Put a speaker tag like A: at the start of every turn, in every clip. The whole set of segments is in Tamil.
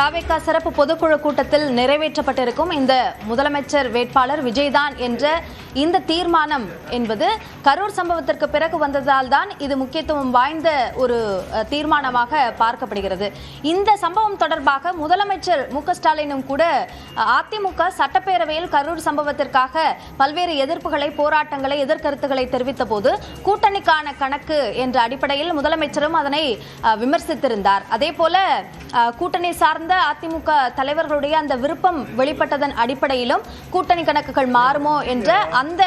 A: தாவேக்கா சிறப்பு பொதுக்குழு கூட்டத்தில் நிறைவேற்றப்பட்டிருக்கும். இந்த முதலமைச்சர் வேட்பாளர் விஜய்தான் என்ற இந்த தீர்மானம் என்பது கரூர் சம்பவத்திற்கு பிறகு வந்ததால் தான் இது முக்கியத்துவம் வாய்ந்த ஒரு தீர்மானமாக பார்க்கப்படுகிறது. இந்த சம்பவம் தொடர்பாக முதலமைச்சர் மு ஸ்டாலினும் கூட அதிமுக சட்டப்பேரவையில் கரூர் சம்பவத்திற்காக பல்வேறு எதிர்ப்புகளை போராட்டங்களை எதிர்கருத்துக்களை தெரிவித்த போது கூட்டணிக்கான கணக்கு என்ற அடிப்படையில் முதலமைச்சரும் அதனை விமர்சித்திருந்தார். அதே போல கூட்டணி சார்ந்த அதிமுக தலைவர்களுடைய அந்த விருப்பம் வெளிப்பட்டதன் அடிப்படையிலும் கூட்டணி கணக்குகள் மாறுமோ என்ற அந்த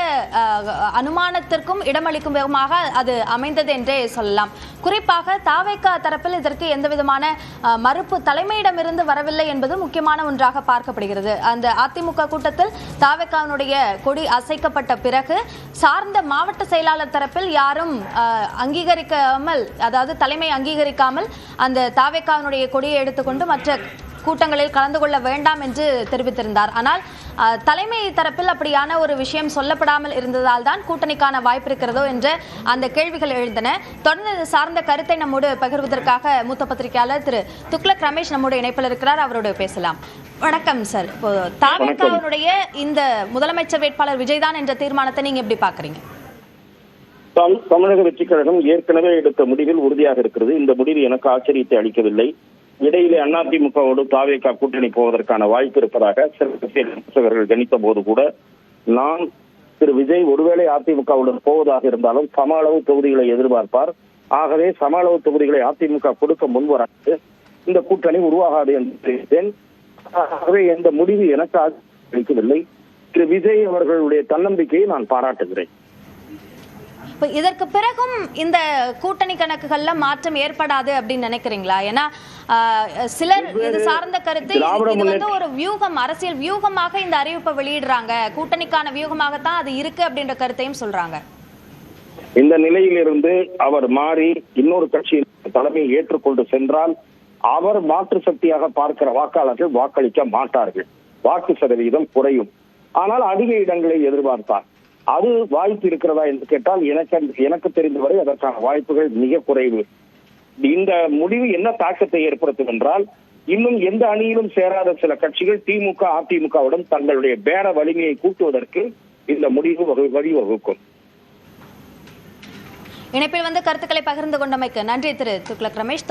A: அனுமானத்திற்கும் இடமளிக்கும் விதமாக அது அமைந்தது என்றே சொல்லலாம். குறிப்பாக தாவேக்கா தரப்பில் இதற்கு எந்த விதமான மறுப்பு தலைமையிடமிருந்து வரவில்லை என்பது முக்கியமான ஒன்றாக பார்க்கப்படுகிறது. அந்த அதிமுக கூட்டத்தில் தாவேக்காவினுடைய கொடி அசைக்கப்பட்ட பிறகு சார்ந்த மாவட்ட செயலாளர் தரப்பில் யாரும் அங்கீகரிக்காமல் அதாவது தலைமை அங்கீகரிக்காமல் அந்த தாவேக்காவினுடைய கொடியை எடுத்துக்கொண்டு மற்ற கூட்டங்களில் கலந்து கொள்ள வேண்டாம் என்று தெரிவித்திருந்தார். ஆனால் தலைமை தரப்பில் அப்படியான ஒரு விஷயம் சொல்லப்படாமல் இருந்ததால் தான் கூட்டணிக்கான வாய்ப்பு இருக்கிறதோ என்ற அந்த கேள்விகள் எழுந்தன. தொடர்ந்து இது சார்ந்த கருத்தை நம்மோடு பகிர்வதற்காக மூத்த பத்திரிகையாளர் திரு துக்ளக் ரமேஷ் நம்மோடு இணைப்பில் இருக்கிறார். அவரோடு பேசலாம். வணக்கம் சார். இப்போ தாவேக்காவினுடைய இந்த முதலமைச்சர் வேட்பாளர் விஜய்தான் என்ற தீர்மானத்தை நீங்க எப்படி பாக்குறீங்க
B: தமிழக வெற்றிக் கழகம் ஏற்கனவே எடுத்த முடிவில் உறுதியாக இருக்கிறது. இந்த முடிவு எனக்கு ஆச்சரியத்தை அளிக்கவில்லை. இடையிலே அதிமுகவோடு தாவேகா கூட்டணி போவதற்கான வாய்ப்பு இருப்பதாக சில விமர்சகர்கள் கணித்த போது கூட நான் திரு விஜய் ஒருவேளை அதிமுகவுடன் போவதாக இருந்தாலும் சம அளவு தொகுதிகளை எதிர்பார்ப்பார். ஆகவே சம அளவு தொகுதிகளை அதிமுக கொடுக்க முன்வராது இந்த கூட்டணி உருவாகாது என்று தெரிவித்தேன். ஆகவே முடிவு எனக்கு அளிக்கவில்லை. திரு விஜய் அவர்களுடைய தன்னம்பிக்கையை நான் பாராட்டுகிறேன்.
A: இப்ப இதற்கு பிறகும் இந்த கூட்டணி கணக்குகள்ல மாற்றம் ஏற்படாது அப்படின்னு நினைக்கிறீங்களா? ஏன்னா சிலர் இது சார்ந்த கருத்து இது வந்து ஒரு வியூகம் அரசியல் வியூகமாக இந்த அறிவிப்பை வெளியிடுறாங்க. கூட்டணிக்கான வியூகமாகத்தான் அது இருக்கு அப்படின்ற கருத்தையும் சொல்றாங்க.
B: இந்த நிலையிலிருந்து அவர் மாறி இன்னொரு கட்சியின் தலைமையை ஏற்றுக்கொண்டு சென்றால் அவர் மாற்று சக்தியாக பார்க்கிற வாக்காளர்கள் வாக்களிக்க மாட்டார்கள். வாக்கு சதவீதம் குறையும். ஆனால் அதிக இடங்களை எதிர்பார்த்தார் அது வாய்ப்பு இருக்கிறதா என்று கேட்டால் எனக்கு எனக்கு தெரிந்தவரை அதற்கான வாய்ப்புகள் மிக குறைவு. இந்த முடிவு என்ன தாக்கத்தை ஏற்படுத்தும் என்றால் இன்னும் எந்த அணியிலும் சேராத சில கட்சிகள் திமுக அதிமுகவுடன் தங்களுடைய பேர வலிமையை கூட்டுவதற்கு இந்த முடிவு வகை- வழிவகுக்கும்.
A: இணைப்பில் வந்து கருத்துக்களை பகிர்ந்து கொண்டமைக்கு நன்றி திரு துக்ளக் ரமேஷ்.